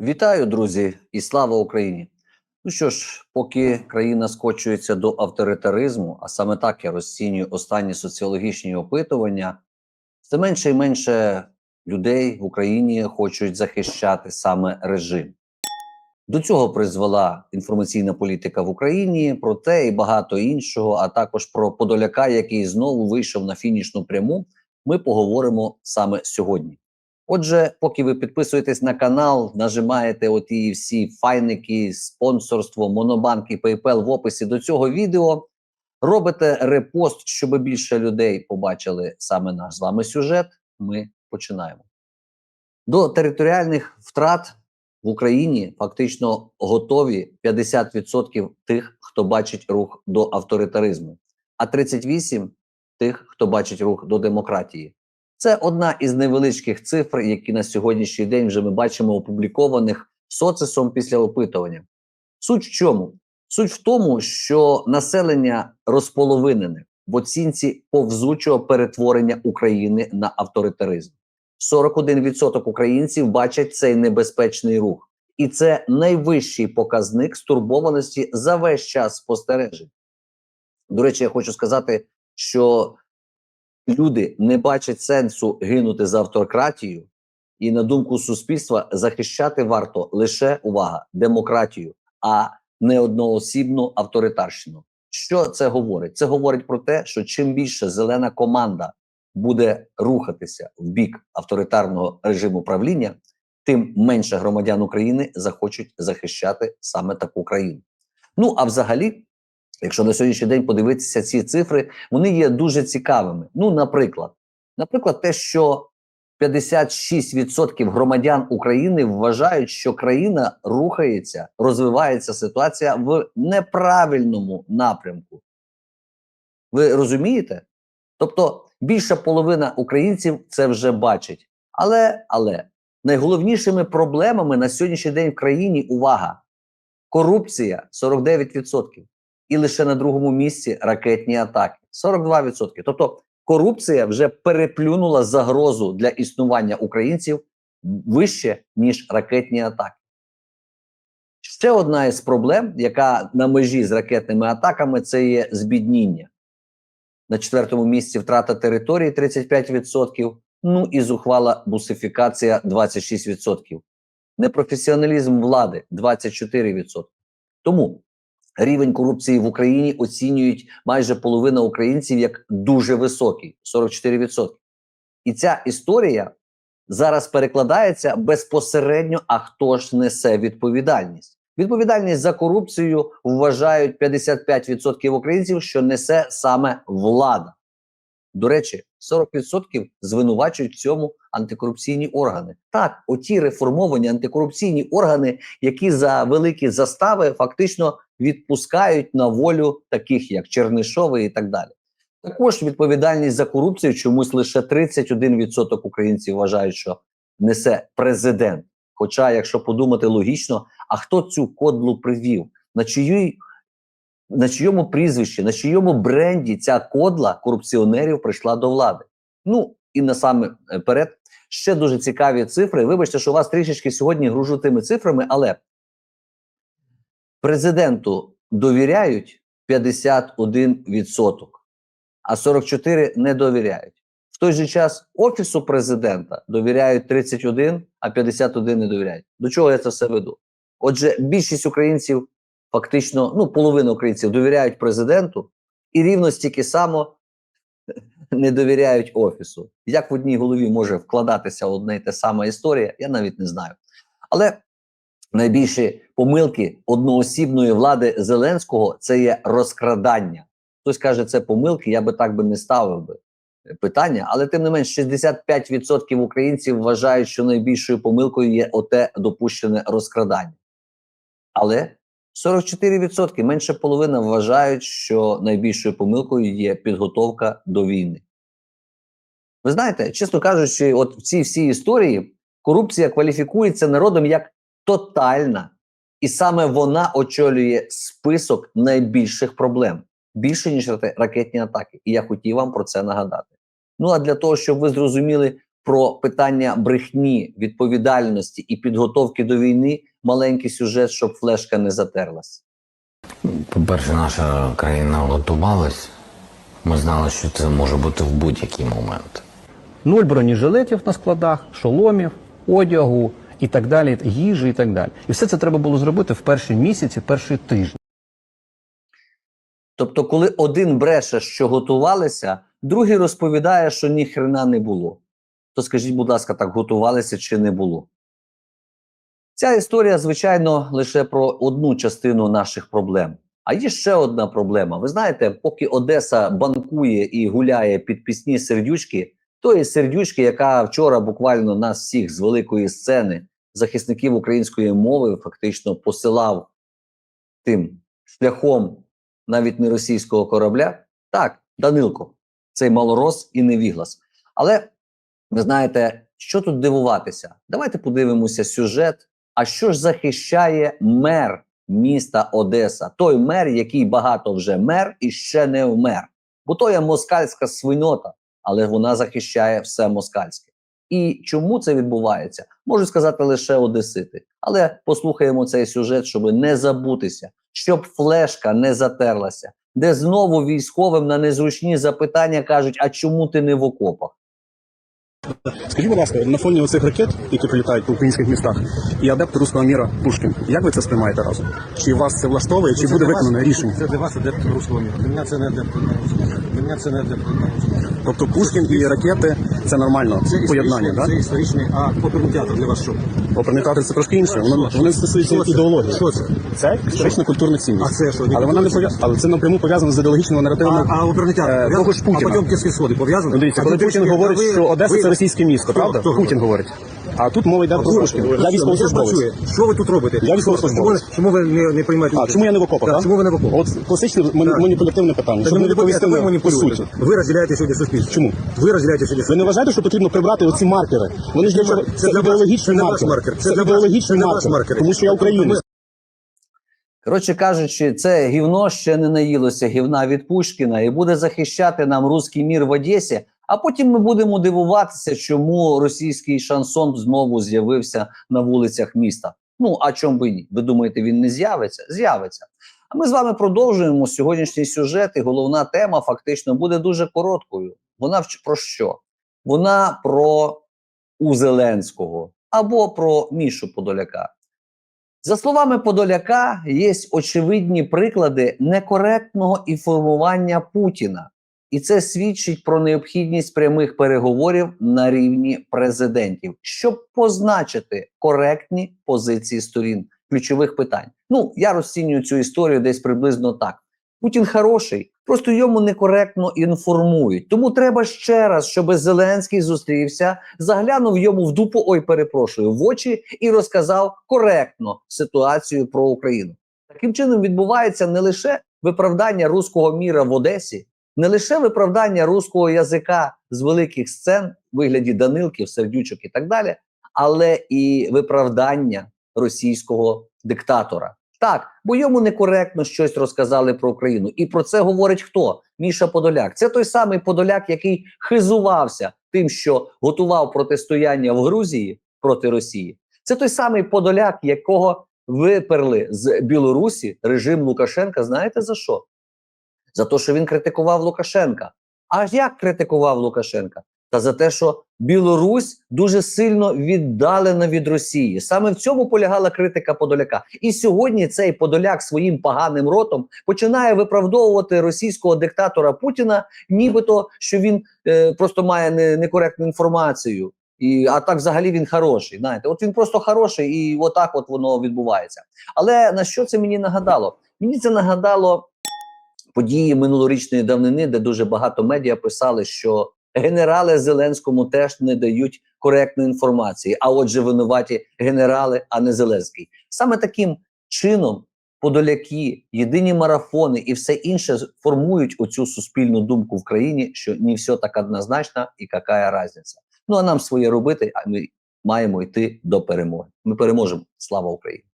Вітаю, друзі, і слава Україні! Ну що ж, поки країна скочується до авторитаризму, а саме так я розцінюю останні соціологічні опитування, все менше і менше людей в Україні хочуть захищати саме режим. До цього призвела інформаційна політика в Україні, про те і багато іншого, а також про Подоляка, який знову вийшов на фінішну пряму. Ми поговоримо саме сьогодні. Отже, поки ви підписуєтесь на канал, нажимаєте оті всі файники, спонсорство, монобанки, PayPal в описі до цього відео, робите репост, щоб більше людей побачили саме наш з вами сюжет. Ми починаємо. До територіальних втрат в Україні фактично готові 50% тих, хто бачить рух до авторитаризму, а 38% тих, хто бачить рух до демократії. Це одна із невеличких цифр, які на сьогоднішній день вже ми бачимо опублікованих социсом після опитування. Суть в чому? Суть в тому, що населення розполовинене в оцінці повзучого перетворення України на авторитаризм. 41% українців бачать цей небезпечний рух, і це найвищий показник стурбованості за весь час спостережень. До речі, я хочу сказати, що люди не бачать сенсу гинути за автократію, і на думку суспільства захищати варто лише увага, демократію, а не одноосібну авторитарщину. Що це говорить? Це говорить про те, що чим більше зелена команда буде рухатися в бік авторитарного режиму правління, тим менше громадян України захочуть захищати саме таку країну. Ну а взагалі, якщо на сьогоднішній день подивитися ці цифри, вони є дуже цікавими. Ну, наприклад, наприклад, те, що 56% громадян України вважають, що країна рухається, розвивається ситуація в неправильному напрямку. Ви розумієте? Тобто більша половина українців це вже бачить. Але але найголовнішими проблемами на сьогоднішній день в країні увага: корупція 49%. І лише на другому місці ракетні атаки 42%. Тобто корупція вже переплюнула загрозу для існування українців вище, ніж ракетні атаки. Ще одна із проблем, яка на межі з ракетними атаками, це є збідніння. На четвертому місці втрата території 35%, ну і зухвала бусифікація 26%. Непрофесіоналізм влади 24%. Тому рівень корупції в Україні оцінюють майже половина українців як дуже високий 44%. І ця історія зараз перекладається безпосередньо, а хто ж несе відповідальність. Відповідальність за корупцію вважають 55% українців, що несе саме влада. До речі, 40% звинувачують в цьому антикорупційні органи. Так, оті реформовані антикорупційні органи, які за великі застави фактично відпускають на волю таких, як Чернишови і так далі. Також відповідальність за корупцію чомусь лише 31% українців вважають, що несе президент. Хоча, якщо подумати логічно, а хто цю кодлу привів? На чию, на чийому прізвищі, на чийому бренді ця кодла корупціонерів прийшла до влади? Ну і насамперед ще дуже цікаві цифри. Вибачте, що вас трішечки сьогодні гружу тими цифрами, але президенту довіряють 51%, а 44% не довіряють. В той же час офісу президента довіряють 31, а 51 не довіряють. До чого я це все веду? Отже, більшість українців, фактично, ну половина українців довіряють президенту, і рівно стільки само не довіряють офісу. Як в одній голові може вкладатися одна і та сама історія, я навіть не знаю. Але найбільші помилки одноосібної влади Зеленського це є розкрадання. Хтось каже, це помилки, я би так би не ставив би питання, але тим не менш 65% українців вважають, що найбільшою помилкою є оте допущене розкрадання. Але 44% менше половини вважають, що найбільшою помилкою є підготовка до війни. Ви знаєте, чесно кажучи, от в цій всій історії корупція кваліфікується народом як тотальна, і саме вона очолює список найбільших проблем більше ніж ракетні атаки. І я хотів вам про це нагадати. Ну а для того, щоб ви зрозуміли, про питання брехні, відповідальності і підготовки до війни маленький сюжет, щоб флешка не затерлась. По-перше, наша країна готувалась. Ми знали, що це може бути в будь-який момент. Нуль бронежилетів на складах, шоломів, одягу і так далі, їжі і так далі. І все це треба було зробити в перші місяці, перші тижні. Тобто, коли один бреше, що готувалися, другий розповідає, що ні хрена не було. То скажіть, будь ласка, так готувалися чи не було? Ця історія, звичайно, лише про одну частину наших проблем. А є ще одна проблема. Ви знаєте, поки Одеса банкує і гуляє під пісні сердючки, тої сердючки, яка вчора буквально нас всіх з великої сцени захисників української мови фактично посилав тим шляхом навіть не російського корабля. Так, Данилко, цей малорос і невіглас. Але ви знаєте, що тут дивуватися? Давайте подивимося сюжет. А що ж захищає мер міста Одеса? Той мер, який багато вже мер і ще не вмер. Бо то є москальська свинота, але вона захищає все москальське. І чому це відбувається? Можу сказати лише одесити. Але послухаємо цей сюжет, щоб не забутися, щоб флешка не затерлася, де знову військовим на незручні запитання кажуть: а чому ти не в окопах? Скажіть, будь ласка, на фоні оцих ракет, які прилітають по українських містах, і адепт руського міра Пушкін. Як ви це сприймаєте разом? Чи вас це влаштовує, чи Це буде виконане рішення? Це для вас адепт руського міра. Для мене це не адепт руського міра. Для мене це не адепт руського міру. Тобто Пушкін і ракети це нормально Це поєднання, це історичний, а оперний театр для вас що? Оперний театр це трошки інше. Воно вони стосуються ідеології. Що це? Це історично культурна цінність. А це що, Але вона не культурна але це напряму пов'язано з ідеологічними наративами. А, а оперний театр е, того ж Путіна. А потім сходи пов'язані? Ну, дивіться, А коли Путін говорить, що Одеса це російське місто, правда? Путін говорить? А тут мова йде про Пушкіна. Я військовослужбовець. Що ви тут робите? Я військовослужбовець. Чому, чому ви не, не приймаєте? А чому я не в окопах? Так? чому ви не в окопах? От класичне Так. маніпулятивне питання, щоб не не відповісти ви на по суті. Ви розділяєте сьогодні суспільство. Чому? Ви розділяєте сьогодні Ви не вважаєте, що потрібно прибрати оці маркери? Вони ж для чого? Це маркери. маркер. Це маркери. маркери. Тому що я українець. Коротше кажучи, це гівно ще не наїлося гівна від Пушкіна і буде захищати нам руський мір в Одесі. А потім ми будемо дивуватися, чому російський шансон знову з'явився на вулицях міста. Ну а чому би ні? Ви думаєте, він не з'явиться? З'явиться. А ми з вами продовжуємо сьогоднішній сюжет. І головна тема фактично буде дуже короткою. Вона про що? Вона про у Зеленського або про Мішу Подоляка. За словами Подоляка, є очевидні приклади некоректного інформування Путіна, і це свідчить про необхідність прямих переговорів на рівні президентів, щоб позначити коректні позиції сторін ключових питань. Ну я розцінюю цю історію десь приблизно так. Путін хороший, просто йому некоректно інформують. Тому треба ще раз, щоб Зеленський зустрівся, заглянув йому в дупу, ой, перепрошую, в очі і розказав коректно ситуацію про Україну. Таким чином відбувається не лише виправдання руського міра в Одесі, не лише виправдання руського язика з великих сцен в вигляді Данилків, сердючок і так далі, але і виправдання російського диктатора. Так, бо йому некоректно щось розказали про Україну. І про це говорить хто? Міша Подоляк. Це той самий Подоляк, який хизувався тим, що готував протистояння в Грузії проти Росії. Це той самий Подоляк, якого виперли з Білорусі режим Лукашенка. Знаєте за що? За те, що він критикував Лукашенка. А як критикував Лукашенка? Та за те, що Білорусь дуже сильно віддалена від Росії. Саме в цьому полягала критика Подоляка. І сьогодні цей Подоляк своїм поганим ротом починає виправдовувати російського диктатора Путіна, нібито що він е, просто має не, некоректну інформацію. І, а так взагалі він хороший. Знаєте, от він просто хороший, і отак от воно відбувається. Але на що це мені нагадало? Мені це нагадало події минулорічної давнини, де дуже багато медіа писали, що генерали Зеленському теж не дають коректної інформації. А отже, винуваті генерали, а не Зеленський. Саме таким чином подоляки, єдині марафони і все інше формують оцю суспільну думку в країні, що не все так однозначно і яка різниця. Ну а нам своє робити, а ми маємо йти до перемоги. Ми переможемо. Слава Україні!